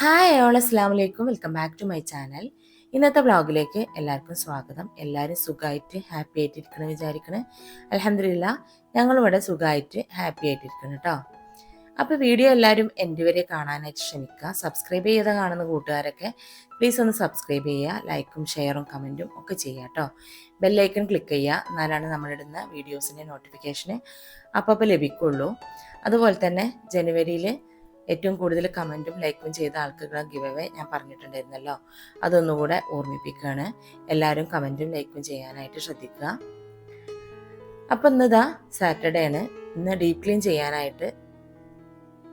Hi all അസ്സാം വലൈക്കും welcome back to my channel ഇന്നത്തെ ബ്ലോഗിലേക്ക് എല്ലാവർക്കും സ്വാഗതം. എല്ലാവരും സുഖമായിട്ട് ഹാപ്പി ആയിട്ടിരിക്കണം വിചാരിക്കണേ. അലഹമില്ല ഞങ്ങളിവിടെ സുഖമായിട്ട് ഹാപ്പി ആയിട്ടിരിക്കണം കേട്ടോ അപ്പോൾ വീഡിയോ എല്ലാവരും എന്റെ വരെ കാണാനായിട്ട് ശ്രമിക്കുക. സബ്സ്ക്രൈബ് ചെയ്ത് കാണുന്ന കൂട്ടുകാരൊക്കെ പ്ലീസ് ഒന്ന് സബ്സ്ക്രൈബ് ചെയ്യുക. ലൈക്കും ഷെയറും കമന്റും ഒക്കെ ചെയ്യുക കേട്ടോ ബെല്ലൈക്കൺ ക്ലിക്ക് ചെയ്യുക. എന്നാലാണ് നമ്മളിടുന്ന വീഡിയോസിന്റെ നോട്ടിഫിക്കേഷന് അപ്പോൾ അപ്പോൾ ലഭിക്കുള്ളൂ. അതുപോലെ തന്നെ ജനുവരിയിൽ ഏറ്റവും കൂടുതൽ കമന്റും ലൈക്കും ചെയ്ത ആൾക്കാരുടെ ഗിവ് അവേ ഞാൻ പറഞ്ഞിട്ടുണ്ടായിരുന്നല്ലോ. അതൊന്നുകൂടെ ഓർമ്മിപ്പിക്കുകയാണ്. എല്ലാവരും കമന്റും ലൈക്കും ചെയ്യാനായിട്ട് ശ്രദ്ധിക്കുക. അപ്പം ഇന്നിതാ സാറ്റർഡേ ആണ്. ഇന്ന് ഡീപ് ക്ലീൻ ചെയ്യാനായിട്ട്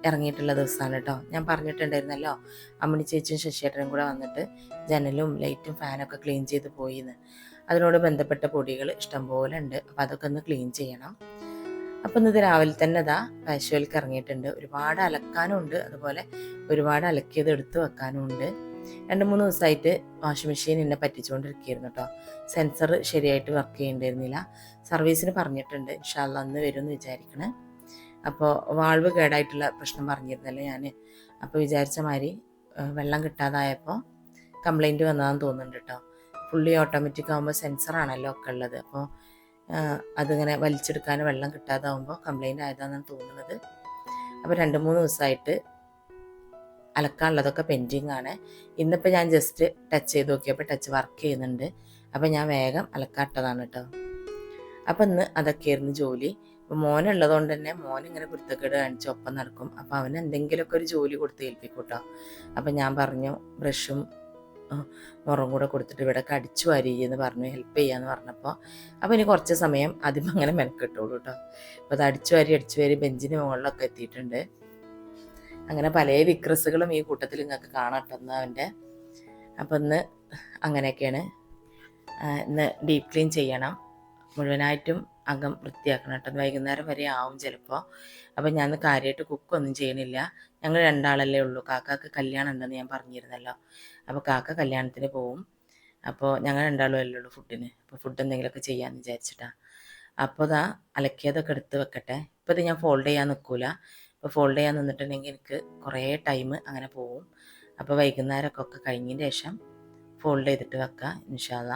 ഇറങ്ങിയിട്ടുള്ള ദിവസമാണ് കേട്ടോ. ഞാൻ പറഞ്ഞിട്ടുണ്ടായിരുന്നല്ലോ അമ്മണി ചേച്ചിയും ശശിയേട്ടനും കൂടെ വന്നിട്ട് ജനലും ലൈറ്റും ഫാനൊക്കെ ക്ലീൻ ചെയ്ത് പോയിന്ന്. അതിനോട് ബന്ധപ്പെട്ട പൊടികൾ ഇഷ്ടംപോലെ ഉണ്ട്. അപ്പം അതൊക്കെ ഒന്ന് ക്ലീൻ ചെയ്യണം. അപ്പം ഇന്നത് രാവിലെ തന്നെ ഇതാ പാശുവൽക്ക് ഇറങ്ങിയിട്ടുണ്ട്. ഒരുപാട് അലക്കാനും ഉണ്ട് അതുപോലെ ഒരുപാട് അലക്കിയത് എടുത്ത് വെക്കാനും ഉണ്ട് രണ്ട് മൂന്ന് ദിവസമായിട്ട് വാഷിംഗ് മെഷീൻ എന്നെ പറ്റിച്ചുകൊണ്ടിരിക്കുകയായിരുന്നു കേട്ടോ. സെൻസർ ശരിയായിട്ട് വർക്ക് ചെയ്യേണ്ടിയിരുന്നില്ല. സർവീസിന് പറഞ്ഞിട്ടുണ്ട്. ഇൻഷാല്ല അന്ന് വരും എന്ന് വിചാരിക്കണേ. അപ്പോൾ വാൾവ് കേടായിട്ടുള്ള പ്രശ്നം പറഞ്ഞിരുന്നല്ലോ ഞാൻ അപ്പോൾ വിചാരിച്ച മാതിരി വെള്ളം കിട്ടാതായപ്പോൾ കംപ്ലൈന്റ് വന്നതാന്ന് തോന്നുന്നുണ്ട് കേട്ടോ. ഫുള്ളി ഓട്ടോമാറ്റിക് ആകുമ്പോൾ സെൻസറാണല്ലോ ഒക്കെ ഉള്ളത്. അപ്പോൾ അതിങ്ങനെ വലിച്ചെടുക്കാൻ വെള്ളം കിട്ടാതാവുമ്പോൾ കംപ്ലൈന്റ് ആയതാണെന്നാണ് തോന്നുന്നത്. അപ്പോൾ രണ്ട് മൂന്ന് ദിവസമായിട്ട് അലക്കാനുള്ളതൊക്കെ പെൻഡിങ് ആണ്. ഇന്നിപ്പോൾ ഞാൻ ജസ്റ്റ് ടച്ച് ചെയ്ത് നോക്കിയപ്പോൾ ടച്ച് വർക്ക് ചെയ്യുന്നുണ്ട്. അപ്പോൾ ഞാൻ വേഗം അലക്കാട്ടതാണ് കേട്ടോ. അപ്പം ഇന്ന് അതൊക്കെയായിരുന്നു ജോലി. അപ്പോൾ മോനുള്ളതുകൊണ്ട് തന്നെ മോൻ ഇങ്ങനെ കുരുത്തക്കേട് കാണിച്ച് ഒപ്പം നടക്കും. അപ്പോൾ അവന് എന്തെങ്കിലുമൊക്കെ ഒരു ജോലി കൊടുത്ത് ഏൽപ്പിക്കും കേട്ടോ അപ്പം ഞാൻ പറഞ്ഞു ബ്രഷും മുറം കൂടെ കൊടുത്തിട്ട് ഇവിടെ കടിച്ചു വാരി എന്ന് പറഞ്ഞു ഹെൽപ്പ് ചെയ്യാന്ന് പറഞ്ഞപ്പോൾ അപ്പോൾ ഇനി കുറച്ച് സമയം ആദ്യം അങ്ങനെ മെനക്കെട്ടുള്ളൂ കേട്ടോ അപ്പോൾ അത് അടിച്ചു വാരി അടിച്ചു വാരി ബെഞ്ചിന് മുകളിലൊക്കെ എത്തിയിട്ടുണ്ട്. അങ്ങനെ പല വിക്രസുകളും ഈ കൂട്ടത്തിൽ നിങ്ങൾക്ക് കാണട്ടെന്ന് അവന്റെ. അപ്പം ഇന്ന് അങ്ങനെയൊക്കെയാണ്. ഇന്ന് ഡീപ് ക്ലീൻ ചെയ്യണം. മുഴുവനായിട്ടും അകം വൃത്തിയാക്കണം കേട്ടോ. വൈകുന്നേരം വരെ ആവും ചിലപ്പോൾ അപ്പം ഞാൻ കാര്യമായിട്ട് കുക്കൊന്നും ചെയ്യണില്ല. ഞങ്ങൾ രണ്ടാളല്ലേ ഉള്ളൂ. കാക്കാക്ക് കല്യാണം ഉണ്ടെന്ന് ഞാൻ പറഞ്ഞിരുന്നല്ലോ. അപ്പോൾ കാക്ക കല്യാണത്തിന് പോവും. അപ്പോൾ ഞങ്ങൾ രണ്ടാളും അല്ലേ ഉള്ളൂ ഫുഡിന് അപ്പോൾ ഫുഡ് എന്തെങ്കിലുമൊക്കെ ചെയ്യാമെന്ന് വിചാരിച്ചിട്ടാണ് അപ്പോൾ ഇതാ അലക്കിയതൊക്കെ എടുത്ത് വെക്കട്ടെ. ഇപ്പോൾ ഇത് ഞാൻ ഫോൾഡ് ചെയ്യാൻ നിൽക്കില്ല ഇപ്പോൾ ഫോൾഡ് ചെയ്യാൻ നിന്നിട്ടുണ്ടെങ്കിൽ എനിക്ക് കുറേ ടൈം അങ്ങനെ പോവും. അപ്പോൾ വൈകുന്നേരമൊക്കെ ഒക്കെ കഴിഞ്ഞതിന് ശേഷം ഫോൾഡ് ചെയ്തിട്ട് വെക്കാം ഇൻഷാല്ല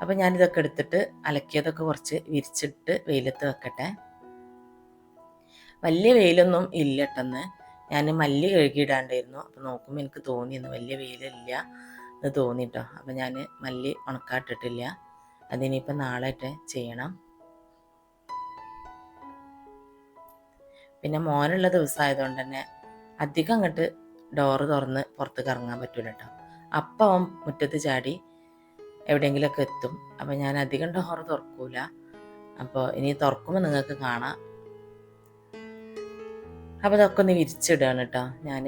അപ്പോൾ ഞാനിതൊക്കെ എടുത്തിട്ട് അലക്കിയതൊക്കെ കുറച്ച് വിരിച്ചിട്ട് വെയിലത്ത് വെക്കട്ടെ. വലിയ വെയിലൊന്നും ഇല്ല കേട്ടെന്ന്. ഞാൻ മല്ലി കഴുകിയിടാണ്ടായിരുന്നു. അപ്പോൾ നോക്കുമ്പോൾ എനിക്ക് തോന്നിയെന്ന് വലിയ വെയിലില്ല എന്ന് തോന്നിട്ടോ. അപ്പോൾ ഞാൻ മല്ലി ഉണക്കാട്ടിട്ടില്ല. അതിനിപ്പോൾ നാളെ ചെയ്യണം. പിന്നെ മോനുള്ള ദിവസമായതുകൊണ്ട് തന്നെ അധികം അങ്ങോട്ട് ഡോറ് തുറന്ന് പുറത്തേക്ക് ഇറങ്ങാൻ പറ്റൂല കേട്ടോ. അപ്പം അവൻ മുറ്റത്ത് ചാടി എവിടെയെങ്കിലുമൊക്കെ എത്തും. അപ്പോൾ ഞാൻ അധികം ഡോറ് തുറക്കൂല. അപ്പോൾ ഇനി തുറക്കുമ്പോൾ നിങ്ങൾക്ക് കാണാം. അപ്പോൾ ഇതൊക്കെ ഒന്ന് വിരിച്ചിടുകയാണ് കേട്ടോ ഞാൻ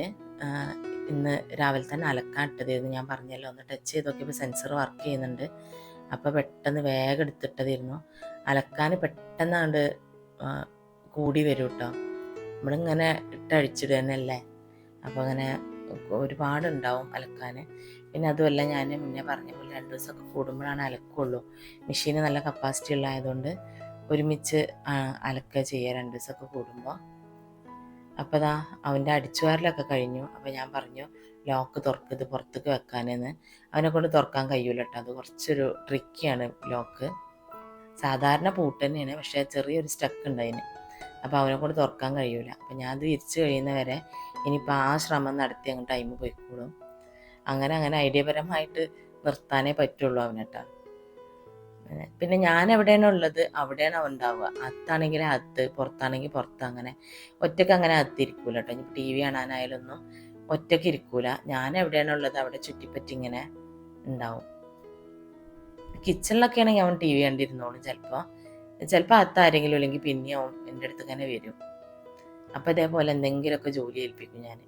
ഇന്ന് രാവിലെ തന്നെ അലക്കാൻ ഇട്ടതായിരുന്നു ഞാൻ പറഞ്ഞല്ലോ ഒന്ന് ടച്ച് ചെയ്ത് നോക്കിയപ്പോൾ സെൻസർ വർക്ക് ചെയ്യുന്നുണ്ട്. അപ്പോൾ പെട്ടെന്ന് വേഗം എടുത്തിട്ടതായിരുന്നു. അലക്കാൻ പെട്ടെന്നാണ്ട് കൂടി വരും കേട്ടോ നമ്മളിങ്ങനെ ഇട്ടഴിച്ചിടുക തന്നെയല്ലേ അപ്പോൾ അങ്ങനെ ഒരുപാടുണ്ടാവും അലക്കാൻ പിന്നെ അതുമല്ല ഞാൻ മുന്നേ പറഞ്ഞ പോലെ രണ്ട് ദിവസമൊക്കെ കൂടുമ്പോഴാണ് അലക്കുള്ളൂ. മെഷീന് നല്ല കപ്പാസിറ്റി ഉള്ളതായതുകൊണ്ട് ഒരുമിച്ച് അലക്കുക ചെയ്യുക രണ്ട് ദിവസമൊക്കെ കൂടുമ്പോൾ. അപ്പോൾ അതാ അവന്റെ അടിച്ചുവാരലൊക്കെ കഴിഞ്ഞു. അപ്പോൾ ഞാൻ പറഞ്ഞു ലോക്ക് തുറക്ക് ഇത് പുറത്തേക്ക് വെക്കാനെന്ന്. അവനെ കൊണ്ട് തുറക്കാൻ കഴിയൂല കേട്ടോ. അത് കുറച്ചൊരു ട്രിക്കിയാണ് ലോക്ക്. സാധാരണ പൂട്ട് തന്നെയാണ് പക്ഷേ ചെറിയൊരു സ്റ്റക്ക് ഉണ്ട് അതിന്. അപ്പോൾ അവനെ കൊണ്ട് തുറക്കാൻ കഴിയൂല. അപ്പോൾ ഞാൻ അത് വിരിച്ച് കഴിയുന്നവരെ ഇനിയിപ്പോൾ ആ ശ്രമം നടത്തി അങ്ങ് ടൈം പോയിക്കോളും. അങ്ങനെ അങ്ങനെ ഐഡിയപരമായിട്ട് നിർത്താനേ പറ്റുള്ളൂ അവനെട്ടാ. പിന്നെ ഞാൻ എവിടെയാണ് ഉള്ളത്? അവിടെയാണ് അവൻ ഉണ്ടാവുക. അത്താണെങ്കിൽ അത്ത് പുറത്താണെങ്കിൽ പുറത്ത് അങ്ങനെ. ഒറ്റയ്ക്ക് അങ്ങനെ അത്തിരിക്കൂല കേട്ടോ. ഇനി ടി വി കാണാനായാലൊന്നും ഒറ്റയ്ക്ക് ഇരിക്കൂല. ഞാൻ എവിടെയാണ് ഉള്ളത്? അവിടെ ചുറ്റിപ്പറ്റി ഇങ്ങനെ ഉണ്ടാവും. കിച്ചണിലൊക്കെ ആണെങ്കിൽ അവൻ ടി വി കണ്ടിരുന്നോളും ചിലപ്പോൾ ചിലപ്പോൾ അത്ത ആരെങ്കിലും ഇല്ലെങ്കിൽ പിന്നെയാവും എന്റെ അടുത്ത് ഇങ്ങനെ വരും. അപ്പോൾ ഇതേപോലെ എന്തെങ്കിലുമൊക്കെ ജോലി ഏൽപ്പിക്കും ഞാൻ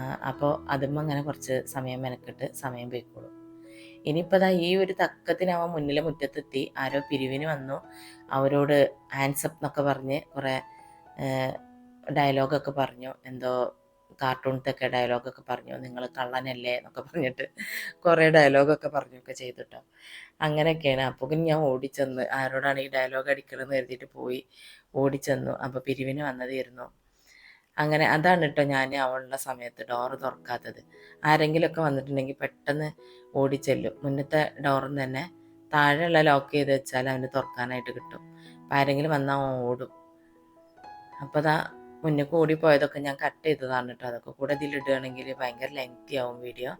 അപ്പോൾ അതുമ്പോൾ അങ്ങനെ കുറച്ച് സമയം മെനക്കെട്ട് സമയം പോയിക്കോളും. ഇനിയിപ്പോൾ ദാ ഈ ഒരു തക്കത്തിന് അവൻ മുന്നിലെ മുറ്റത്തെത്തി ആരോ പിരിവിന് വന്നു അവരോട് ആൻസപ്പ് എന്നൊക്കെ പറഞ്ഞ് കുറേ ഡയലോഗൊക്കെ പറഞ്ഞു എന്തോ കാർട്ടൂണത്തൊക്കെ ഡയലോഗൊക്കെ പറഞ്ഞു നിങ്ങൾ കള്ളനല്ലേ എന്നൊക്കെ പറഞ്ഞിട്ട് കുറേ ഡയലോഗൊക്കെ പറഞ്ഞൊക്കെ ചെയ്തിട്ടോ. അങ്ങനെയൊക്കെയാണ്. അപ്പോൾ ഞാൻ ഓടിച്ചെന്ന് ആരോടാണ് ഈ ഡയലോഗ് അടിക്കണമെന്ന് കരുതിയിട്ട് പോയി ഓടിച്ചെന്നു. അപ്പോൾ പിരിവിന് വന്നതായിരുന്നു. അങ്ങനെ അതാണ് കേട്ടോ ഞാൻ അവളുടെ സമയത്ത് ഡോറ് തുറക്കാത്തത്. ആരെങ്കിലുമൊക്കെ വന്നിട്ടുണ്ടെങ്കിൽ പെട്ടെന്ന് ഓടിച്ചെല്ലും. മുന്നത്തെ ഡോറിൽ തന്നെ താഴെയുള്ള ലോക്ക് ചെയ്ത് വെച്ചാൽ അവന് തുറക്കാനായിട്ട് കിട്ടും. അപ്പം ആരെങ്കിലും വന്നാൽ ഓടും. അപ്പോൾ അതാ മുന്നേ കൂടി പോയതൊക്കെ ഞാൻ കട്ട് ചെയ്തതാണ് കേട്ടോ അതൊക്കെ കൂടെ ഇതിലിടുകയാണെങ്കിൽ ഭയങ്കര ലെങ്തി ആവും വീഡിയോ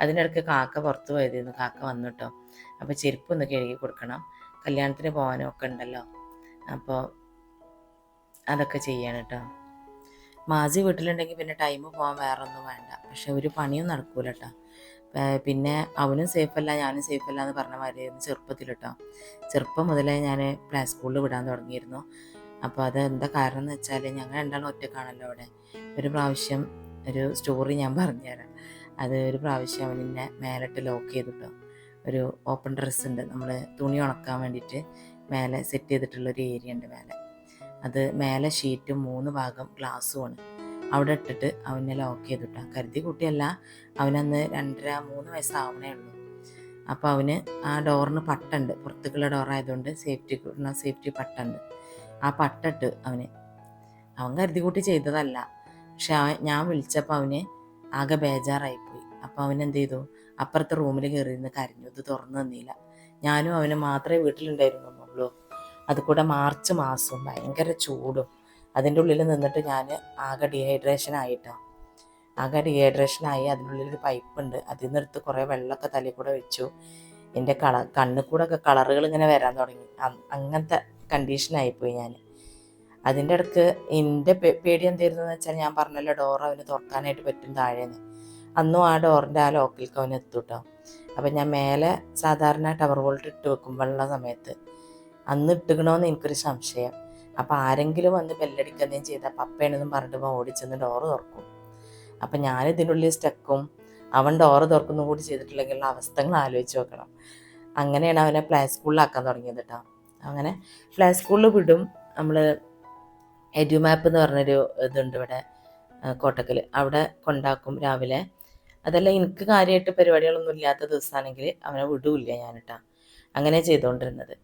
അതിനിടയ്ക്ക് കാക്ക പുറത്ത് പോയതായിരുന്നു കാക്ക വന്നു കേട്ടോ അപ്പോൾ ചെരുപ്പ് ഒന്ന് കഴുകി കൊടുക്കണം. കല്യാണത്തിന് പോകാനും ഒക്കെ ഉണ്ടല്ലോ. അപ്പോൾ അതൊക്കെ ചെയ്യണം കേട്ടോ മാസി വീട്ടിലുണ്ടെങ്കിൽ പിന്നെ ടൈം പോകാൻ വേറെ ഒന്നും വേണ്ട. പക്ഷെ ഒരു പണിയും നടക്കൂല പിന്നെ അവനും സേഫല്ല ഞാനും സേഫല്ല എന്ന് പറഞ്ഞ മാതിരിയായിരുന്നു ചെറുപ്പത്തിൽ കേട്ടോ ചെറുപ്പം മുതലേ ഞാൻ പ്ലേ സ്കൂളിൽ വിടാൻ തുടങ്ങിയിരുന്നു. അപ്പോൾ അത് എന്താ കാരണം എന്ന് വെച്ചാൽ ഞങ്ങൾ രണ്ടാളും ഒറ്റക്കാണല്ലോ അവിടെ. ഒരു പ്രാവശ്യം ഒരു സ്റ്റോറി ഞാൻ പറഞ്ഞുതരാം. അത് ഒരു പ്രാവശ്യം അവൻ എന്നെ മേലിട്ട് ലോക്ക് ചെയ്തിട്ടോ. ഒരു ഓപ്പൺ ഡ്രസ്സ് ഉണ്ട്. നമ്മൾ തുണി ഉണക്കാൻ വേണ്ടിയിട്ട് മേലെ സെറ്റ് ചെയ്തിട്ടുള്ളൊരു ഏരിയ ഉണ്ട് മേലെ. അത് മേലെ ഷീറ്റും മൂന്ന് ഭാഗം ഗ്ലാസ്സുമാണ്. അവിടെ ഇട്ടിട്ട് അവനെ ലോക്ക് ചെയ്തിട്ടാ. കരുതി കുട്ടിയല്ല അവനന്ന് രണ്ടര മൂന്ന് വയസ്സാവണേ ഉള്ളൂ. അപ്പോൾ അവന് ആ ഡോറിന് പട്ടുണ്ട്. പുറത്തേക്കുള്ള ഡോറായതുകൊണ്ട് സേഫ്റ്റി സേഫ്റ്റി പട്ടുണ്ട്. ആ പട്ടിട്ട് അവന്. അവൻ കരുതി കൂട്ടി ചെയ്തതല്ല. പക്ഷെ ഞാൻ വിളിച്ചപ്പോൾ അവന് ആകെ ബേജാറായിപ്പോയി. അപ്പോൾ അവൻ എന്ത് ചെയ്തു? അപ്പുറത്തെ റൂമിൽ കയറി നിന്ന് കരഞ്ഞു. ഇത് തുറന്നു തന്നില്ല ഞാനും അവന് മാത്രമേ വീട്ടിലുണ്ടായിരുന്നുള്ളൂ. അത് കൂടെ മാർച്ച് മാസവും ഭയങ്കര ചൂടും. അതിന്റെ ഉള്ളിൽ നിന്നിട്ട് ഞാൻ ആകെ ഡീഹൈഡ്രേഷൻ ആയിട്ടോ. ആകെ അതിന്റെ ഉള്ളിൽ ഒരു പൈപ്പ് ഉണ്ട്. അതിൽ നിന്നെടുത്ത് കുറേ വെള്ളമൊക്കെ തലയിൽ കൂടെ വെച്ചു. എന്റെ കള കണ്ണിൽ കൂടെ ഒക്കെ കളറുകൾ ഇങ്ങനെ വരാൻ തുടങ്ങി. അങ്ങനത്തെ കണ്ടീഷനായിപ്പോയി ഞാൻ. അതിന്റെ ഇടയ്ക്ക് എന്റെ പേടി എന്തായിരുന്നു എന്ന് വെച്ചാൽ ഞാൻ പറഞ്ഞല്ലോ ഡോർ അവന് തുറക്കാനായിട്ട് പറ്റും താഴേന്ന്. അന്നും ആ ഡോറിന്റെ ആ ലോക്കിലേക്ക് അവൻ കേട്ടോ അപ്പം ഞാൻ മേലെ സാധാരണ ടവർ വോൾട്ട് ഇട്ട് വെക്കുമ്പോഴുള്ള സമയത്ത്. അന്ന് ഇട്ടുകണമെന്ന് എനിക്കൊരു സംശയം. അപ്പോൾ ആരെങ്കിലും വന്ന് ബെല്ലടിക്കുകയും ചെയ്താൽ പപ്പയാണെന്നും പറഞ്ഞിട്ട് ഓടിച്ചെന്ന് ഡോറ് തുറക്കും. അപ്പം ഞാൻ ഇതിനുള്ളിൽ സ്റ്റക്കും അവൻ ഡോറ് തുറക്കുന്ന കൂടി ചെയ്തിട്ടില്ലെങ്കിലുള്ള അവസ്ഥകൾ ആലോചിച്ച് നോക്കണം. അങ്ങനെയാണ് അവനെ പ്ലേ സ്കൂളിലാക്കാൻ തുടങ്ങിയത് കേട്ടോ അങ്ങനെ പ്ലേ സ്കൂളിൽ വിടും. നമ്മൾ എഡ്യൂമാപ്പ് എന്ന് പറഞ്ഞൊരു ഇതുണ്ട് ഇവിടെ കോട്ടക്കൽ അവിടെ കൊണ്ടാക്കും രാവിലെ. അതല്ല എനിക്ക് കാര്യമായിട്ട് പരിപാടികളൊന്നും ഇല്ലാത്ത ദിവസമാണെങ്കിൽ അവനെ വിടൂല്ല ഞാനിട്ടാ അങ്ങനെ ചെയ്തുകൊണ്ടിരുന്നത്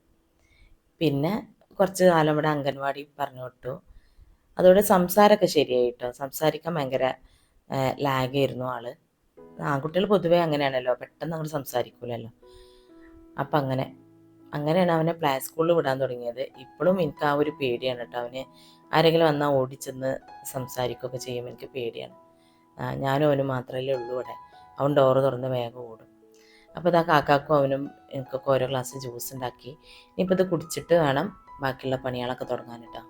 പിന്നെ കുറച്ച് കാലം ഇവിടെ അംഗൻവാടി പറഞ്ഞു വിട്ടു. അതോടെ സംസാരമൊക്കെ ശരിയായിട്ടോ? സംസാരിക്കാൻ ഭയങ്കര ലാഗായിരുന്നു ആൾ. ആൺകുട്ടികൾ പൊതുവേ അങ്ങനെയാണല്ലോ. പെട്ടെന്ന് അങ്ങോട്ട് സംസാരിക്കൂലല്ലോ. അപ്പം അങ്ങനെ അങ്ങനെയാണ് അവനെ പ്ലേ സ്കൂളിൽ വിടാൻ തുടങ്ങിയത്. ഇപ്പോഴും എനിക്ക് ആ ഒരു പേടിയാണ് കേട്ടോ അവന് ആരെങ്കിലും വന്നാൽ ഓടിച്ചെന്ന് സംസാരിക്കുകയൊക്കെ ചെയ്യുമ്പോൾ എനിക്ക് പേടിയാണ്. ഞാനും അവനും മാത്രമല്ലേ ഉള്ളൂ ഇവിടെ. അവൻ ഡോറ് തുറന്ന് വേഗം ഓടും. അപ്പോൾ ഇതാ കാക്കാക്കും അവനും എനിക്കൊക്കെ ഓരോ ഗ്ലാസ് ജ്യൂസ് ഉണ്ടാക്കി ഇനിയിപ്പോൾ ഇത് കുടിച്ചിട്ട് വേണം ബാക്കിയുള്ള പണികളൊക്കെ തുടങ്ങാൻ കേട്ടോ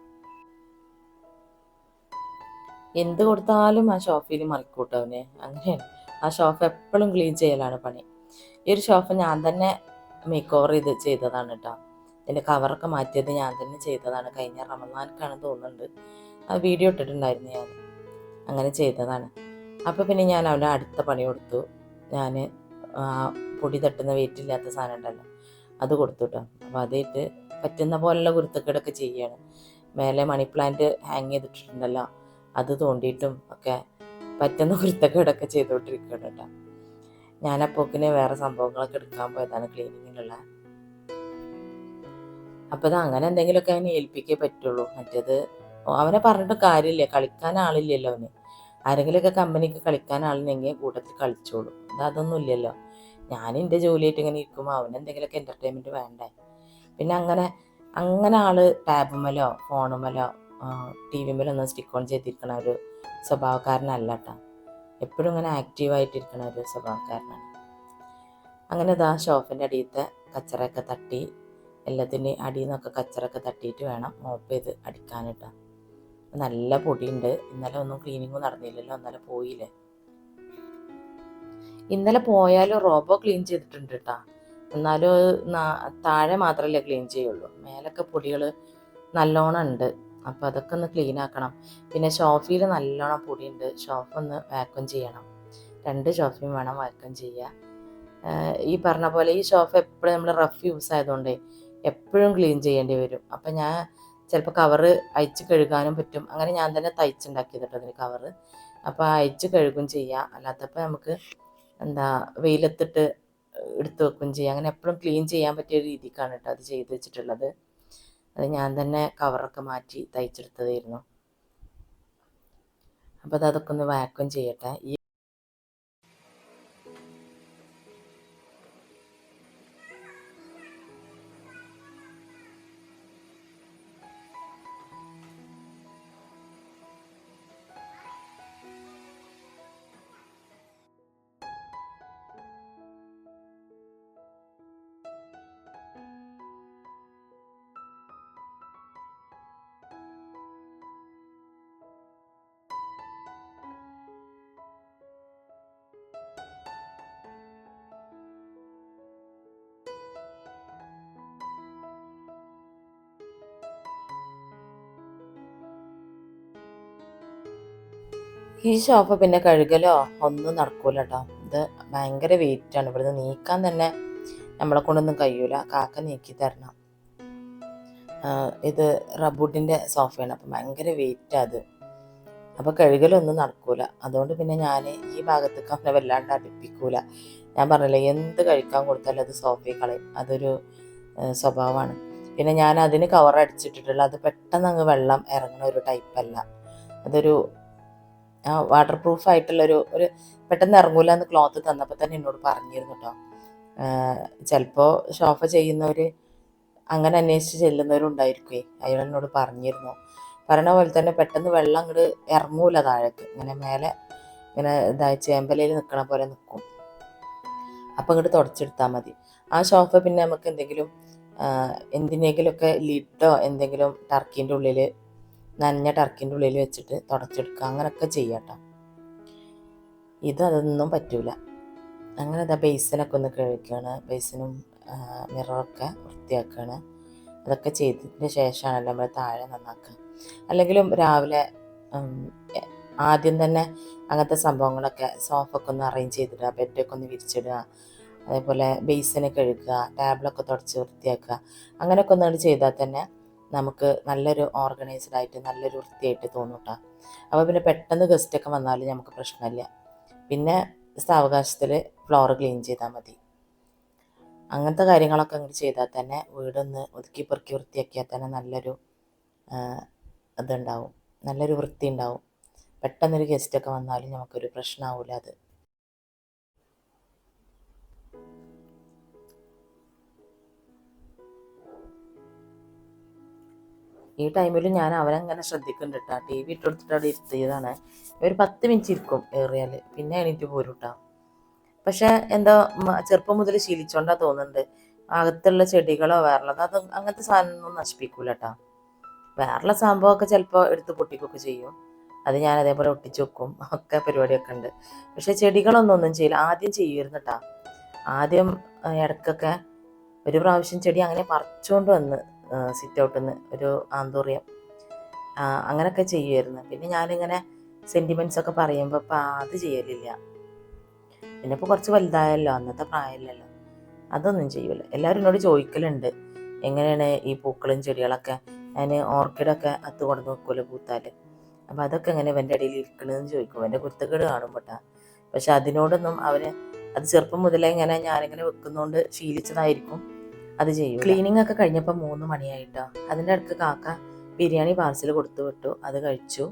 എന്ത് കൊടുത്താലും ആ ഷോഫിൽ മറിക്കൂട്ടോ അവന്. അങ്ങനെയാണ് ആ ഷോഫ് എപ്പോഴും ക്ലീൻ ചെയ്യലാണ് പണി. ഈ ഒരു ഷോഫ് ഞാൻ തന്നെ മേക്ക് ഓവർ ചെയ്ത് ചെയ്തതാണ് കേട്ടോ ഇതിന്റെ കവറൊക്കെ മാറ്റിയത് ഞാൻ തന്നെ ചെയ്തതാണ്. കഴിഞ്ഞ റമദാനക്കാണ് തോന്നുന്നുണ്ട്. ആ വീഡിയോ ഇട്ടിട്ടുണ്ടായിരുന്നു ഞാൻ. അങ്ങനെ ചെയ്തതാണ്. അപ്പോൾ പിന്നെ ഞാൻ അവന്റെ അടുത്ത പണി കൊടുത്തു. ഞാൻ പൊടി തട്ടുന്ന വെയിറ്റില്ലാത്ത സാധനം ഉണ്ടല്ലോ അത് കൊടുത്തു കേട്ടോ അപ്പോൾ അതിട്ട് പറ്റുന്ന പോലുള്ള കുരുത്തക്കേടൊക്കെ ചെയ്യുകയാണ് മേലെ മണി പ്ലാന്റ് ഹാങ് ചെയ്തിട്ടുണ്ടല്ലോ അത് തോണ്ടിയിട്ടും ഒക്കെ പറ്റുന്ന കുരുത്തക്കേടൊക്കെ ചെയ്തുകൊണ്ടിരിക്കുകയാണ് കേട്ടോ ഞാനപ്പോക്കിന് വേറെ സംഭവങ്ങളൊക്കെ എടുക്കാൻ പോയതാണ് ക്ലീനിങ്ങിനുള്ള. അപ്പോൾ അത് അങ്ങനെ എന്തെങ്കിലുമൊക്കെ അവനെ ഏൽപ്പിക്കേ പറ്റുള്ളൂ. മറ്റേത് അവനെ പറഞ്ഞിട്ട് കാര്യമില്ല കളിക്കാൻ ആളില്ലല്ലോ അവന്. ആരെങ്കിലുമൊക്കെ കമ്പനിക്ക് കളിക്കാൻ ആളിനെങ്കിൽ കൂട്ടത്തിൽ കളിച്ചോളൂ. അത് അതൊന്നും ഇല്ലല്ലോ. ഞാൻ എന്റെ ജോലിയായിട്ട് ഇങ്ങനെ ഇരിക്കുമ്പോൾ അവൻ എന്തെങ്കിലുമൊക്കെ എന്റർടൈൻമെന്റ് വേണ്ടേ? പിന്നെ അങ്ങനെ അങ്ങനെ ആൾ ടാബുമലോ ഫോണുമലോ ടി വിമേലോ ഒന്നും സ്റ്റിക്ക് ഓൺ ചെയ്തിരിക്കണ ഒരു സ്വഭാവക്കാരനല്ല കേട്ടോ എപ്പോഴും ഇങ്ങനെ ആക്റ്റീവായിട്ടിരിക്കണ ഒരു സ്വഭാവക്കാരനാണ്. അങ്ങനെ ഇതാ ഷോഫിന്റെ അടിയത്തെ കച്ചറയൊക്കെ തട്ടി എല്ലാത്തിന്റെയും അടിയിൽ നിന്നൊക്കെ കച്ചറൊക്കെ തട്ടിയിട്ട് വേണം മോപ്പ് ചെയ്ത് അടിക്കാനിട്ടോ നല്ല പൊടിയുണ്ട്. ഇന്നലെ ഒന്നും ക്ലീനിങ്ങും നടന്നില്ലല്ലോ ഇന്നലെ പോയില്ലേ? ഇന്നലെ പോയാലും റോബോ ക്ലീൻ ചെയ്തിട്ടുണ്ട് കേട്ടോ എന്നാലും താഴെ മാത്രമല്ലേ ക്ലീൻ ചെയ്യുള്ളൂ. മേലൊക്കെ പൊടികൾ നല്ലോണം ഉണ്ട്. അപ്പോൾ അതൊക്കെ ഒന്ന് ക്ലീൻ ആക്കണം. പിന്നെ ഷോഫിയിൽ നല്ലോണം പൊടിയുണ്ട്. ഷോഫ് ഒന്ന് വാക്വം ചെയ്യണം. രണ്ട് ഷോഫിയും വേണം വാക്വം ചെയ്യുക ഈ പറഞ്ഞ പോലെ ഈ ഷോഫ് എപ്പോഴും നമ്മൾ റഫ് യൂസ് ആയതുകൊണ്ട് എപ്പോഴും ക്ലീൻ ചെയ്യേണ്ടി വരും. അപ്പം ഞാൻ ചിലപ്പോൾ കവറ് അയച്ച് കഴുകാനും പറ്റും. അങ്ങനെ ഞാൻ തന്നെ തയ്ച്ചുണ്ടാക്കിയതിട്ടോ അതിന് കവറ് അപ്പോൾ അയച്ച് കഴുകും ചെയ്യാം. അല്ലാത്തപ്പോൾ നമുക്ക് എന്താ വെയിലത്തിട്ട് എടുത്ത് വെക്കുകയും ചെയ്യാം. അങ്ങനെ എപ്പോഴും ക്ലീൻ ചെയ്യാൻ പറ്റിയ രീതിക്കാണ് കേട്ടോ അത് ചെയ്ത് വെച്ചിട്ടുള്ളത്. അത് ഞാൻ തന്നെ കവറൊക്കെ മാറ്റി തയ്ച്ചെടുത്തതായിരുന്നു. അപ്പോൾ അത് അതൊക്കെ ഒന്ന് വാക്വം ചെയ്യട്ടെ. ഈ ഈ സോഫ പിന്നെ കഴുകലോ ഒന്നും നടക്കൂല കേട്ടോ ഇത് ഭയങ്കര വെയിറ്റാണ് ഇവിടുന്ന് നീക്കാൻ തന്നെ നമ്മളെ കൊണ്ടൊന്നും കഴിയൂല. കാക്ക നീക്കി തരണം. ഇത് റബുഡിന്റെ സോഫയാണ് അപ്പം ഭയങ്കര വെയിറ്റ് അത്. അപ്പോൾ കഴുകലൊന്നും നടക്കൂല. അതുകൊണ്ട് പിന്നെ ഞാൻ ഈ ഭാഗത്തേക്ക് അവനെ വല്ലാണ്ട് അടുപ്പിക്കൂല. ഞാൻ പറഞ്ഞില്ലേ എന്ത് കഴിക്കാൻ കൊടുത്താലും അത് സോഫയിൽ കളയും അതൊരു സ്വഭാവമാണ്. പിന്നെ ഞാൻ അതിന് കവർ അടിച്ചിട്ടിട്ടുള്ള അത് പെട്ടെന്ന് അങ്ങ് വെള്ളം ഇറങ്ങുന്ന ഒരു ടൈപ്പല്ല അതൊരു വാട്ടർ പ്രൂഫ് ആയിട്ടുള്ളൊരു ഒരു പെട്ടെന്ന് ഇറങ്ങൂല എന്ന് ക്ലോത്ത് തന്നപ്പോൾ തന്നെ എന്നോട് പറഞ്ഞിരുന്നു കേട്ടോ ചിലപ്പോൾ ഷോഫ ചെയ്യുന്നവർ അങ്ങനെ അന്വേഷിച്ച് ചെല്ലുന്നവരുണ്ടായിരിക്കുമേ അയാൾ എന്നോട് പറഞ്ഞിരുന്നു. പറയണ പോലെ തന്നെ പെട്ടെന്ന് വെള്ളം അങ്ങോട്ട് ഇറങ്ങൂല താഴേക്ക് ഇങ്ങനെ മേലെ ഇങ്ങനെ ഇതായി ചേമ്പലയിൽ നിൽക്കണ പോലെ നിൽക്കും അപ്പം ഇങ്ങോട്ട് തുടച്ചെടുത്താൽ മതി. ആ ഷോഫ പിന്നെ നമുക്ക് എന്തെങ്കിലും എന്തിനെങ്കിലുമൊക്കെ ലിഡോ എന്തെങ്കിലും ടർക്കീന്റെ ഉള്ളിൽ നനഞ്ഞ ടർക്കിന്റെ ഉള്ളിൽ വെച്ചിട്ട് തുടച്ചെടുക്കുക. അങ്ങനെയൊക്കെ ചെയ്യാട്ടോ ഇത് അതൊന്നും പറ്റൂല. അങ്ങനെ ഇതാ ബേസിനൊക്കെ ഒന്ന് കഴുകുകയാണ് ബേസിനും മിററൊക്കെ വൃത്തിയാക്കുകയാണ് അതൊക്കെ ചെയ്തതിന് ശേഷമാണല്ലോ നമ്മൾ താഴെ നന്നാക്കുക. അല്ലെങ്കിലും രാവിലെ ആദ്യം തന്നെ അങ്ങനത്തെ സംഭവങ്ങളൊക്കെ സോഫൊക്കെ ഒന്ന് അറേഞ്ച് ചെയ്തിടുക. ബെഡൊക്കെ ഒന്ന് വിരിച്ചിടുക. അതേപോലെ ബേസിനെ കഴുകുക. ടാബിളൊക്കെ തുടച്ച് വൃത്തിയാക്കുക. അങ്ങനെയൊക്കെ ഒന്നുകൊണ്ട് ചെയ്താൽ തന്നെ നമുക്ക് നല്ലൊരു ഓർഗനൈസ്ഡ് ആയിട്ട് നല്ലൊരു വൃത്തിയായിട്ട് തോന്നും കേട്ടോ അപ്പോൾ പിന്നെ പെട്ടെന്ന് ഗസ്റ്റൊക്കെ വന്നാലും നമുക്ക് പ്രശ്നമില്ല. പിന്നെ സാവകാശത്തിൽ ഫ്ലോർ ക്ലീൻ ചെയ്താൽ മതി. അങ്ങനത്തെ കാര്യങ്ങളൊക്കെ അങ്ങോട്ട് ചെയ്താൽ തന്നെ വീടൊന്ന് ഒതുക്കി പെറുക്കി വൃത്തിയാക്കിയാൽ തന്നെ നല്ലൊരു ഇതുണ്ടാവും. നല്ലൊരു വൃത്തി ഉണ്ടാവും പെട്ടെന്നൊരു ഗസ്റ്റൊക്കെ വന്നാലും നമുക്കൊരു പ്രശ്നമാവില്ല അത്. ഈ ടൈമിൽ ഞാൻ അവനങ്ങനെ ശ്രദ്ധിക്കുന്നുണ്ട് കേട്ടോ ടി വി ഇട്ടെടുത്തിട്ട് അവിടെ ഇരുത്തിയതാണ്. ഒരു പത്ത് മിനിറ്റ് ഇരിക്കും ഏറിയാൽ പിന്നെ എണീറ്റ് പോരും കേട്ടോ പക്ഷെ എന്താ ചെറുപ്പം മുതൽ ശീലിച്ചോണ്ടാ തോന്നുന്നുണ്ട്. അകത്തുള്ള ചെടികളോ വേറുള്ളത് അത് അങ്ങനത്തെ സാധനമൊന്നും നശിപ്പിക്കൂല കേട്ടോ വേറുള്ള സംഭവമൊക്കെ ചിലപ്പോൾ എടുത്ത് പൊട്ടിക്കൊക്കെ ചെയ്യും. അത് ഞാൻ അതേപോലെ ഒട്ടിച്ചു വെക്കും. ഒക്കെ പരിപാടിയൊക്കെ ഉണ്ട്. പക്ഷെ ചെടികളൊന്നും ഒന്നും ചെയ്യില്ല. ആദ്യം ചെയ്യുമായിരുന്നു കേട്ടോ ആദ്യം ഇടയ്ക്കൊക്കെ ഒരു പ്രാവശ്യം ചെടി അങ്ങനെ പറിച്ചുകൊണ്ട് വന്ന് സിറ്റ് ഔട്ടിൽ നിന്ന് ഒരു ആന്തൂറിയം. അങ്ങനെയൊക്കെ ചെയ്യുമായിരുന്നു പിന്നെ ഞാനിങ്ങനെ സെന്റിമെന്റ്സ് ഒക്കെ പറയുമ്പോൾ ഇപ്പം അത് ചെയ്യലില്ല. പിന്നെ ഇപ്പോൾ കുറച്ച് വലുതായല്ലോ അന്നത്തെ പ്രായമല്ലല്ലോ അതൊന്നും ചെയ്യൂല. എല്ലാവരും എന്നോട് ചോദിക്കലുണ്ട്. എങ്ങനെയാണ് ഈ പൂക്കളും ചെടികളൊക്കെ? ഞാൻ ഓർക്കിഡൊക്കെ അത്ത് കൊണ്ടു വെക്കുമല്ലോ പൂത്താൽ അപ്പോൾ അതൊക്കെ എങ്ങനെ എന്റെ ഇടയിൽ ഇരിക്കണമെന്ന് ചോദിക്കും. എന്റെ കുരുത്തക്കേട് കാണുമ്പോട്ടാ പക്ഷെ അതിനോടൊന്നും അവന് അത് ചെറുപ്പം മുതലേ ഇങ്ങനെ ഞാനിങ്ങനെ വെക്കുന്നതുകൊണ്ട് ശീലിച്ചതായിരിക്കും. അത് ചെയ്യും ക്ലീനിങ് ഒക്കെ കഴിഞ്ഞപ്പോൾ മൂന്ന് മണിയായിട്ടോ. അതിന്റെ അടുത്ത് കാക്ക ബിരിയാണി പാർസൽ കൊടുത്തു വിട്ടു. അത് കഴിച്ചു.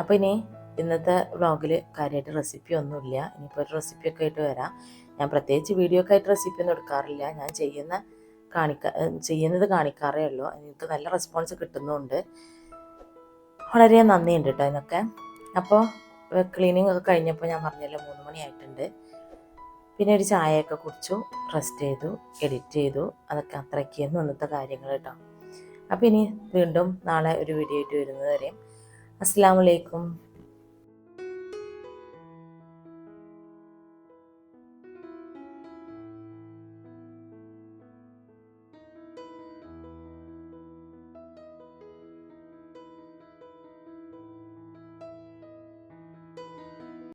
അപ്പോൾ ഇനി ഇന്നത്തെ വ്ളോഗിൽ കാര്യമായിട്ട് റെസിപ്പി ഒന്നുമില്ല. ഇനിയിപ്പോൾ ഒരു റെസിപ്പിയൊക്കെ ആയിട്ട് വരാം. ഞാൻ പ്രത്യേകിച്ച് വീഡിയോ ഒക്കെ ആയിട്ട് റെസിപ്പി ഒന്നും എടുക്കാറില്ല. ഞാൻ ചെയ്യുന്ന കാണിക്ക ചെയ്യുന്നത് കാണിക്കാറേ ഉള്ളൂ. എനിക്ക് നല്ല റെസ്പോൺസ് കിട്ടുന്നുണ്ട്. വളരെ നന്ദിയുണ്ട് കേട്ടോ അതിനൊക്കെ അപ്പോൾ ക്ലീനിങ് ഒക്കെ കഴിഞ്ഞപ്പോൾ ഞാൻ പറഞ്ഞല്ലോ മൂന്ന് മണിയായിട്ടുണ്ട്. പിന്നെ ഒരു ചായയൊക്കെ കുടിച്ചു റെസ്റ്റ് ചെയ്തു എഡിറ്റ് ചെയ്തു. അതൊക്കെ അത്രയ്ക്കായിരുന്നു അന്നത്തെ കാര്യങ്ങൾ കേട്ടോ. അപ്പോൾ ഇനി വീണ്ടും നാളെ ഒരു വീഡിയോ ആയിട്ട് വരുന്നത് വരെ. അസ്സാം വലൈക്കും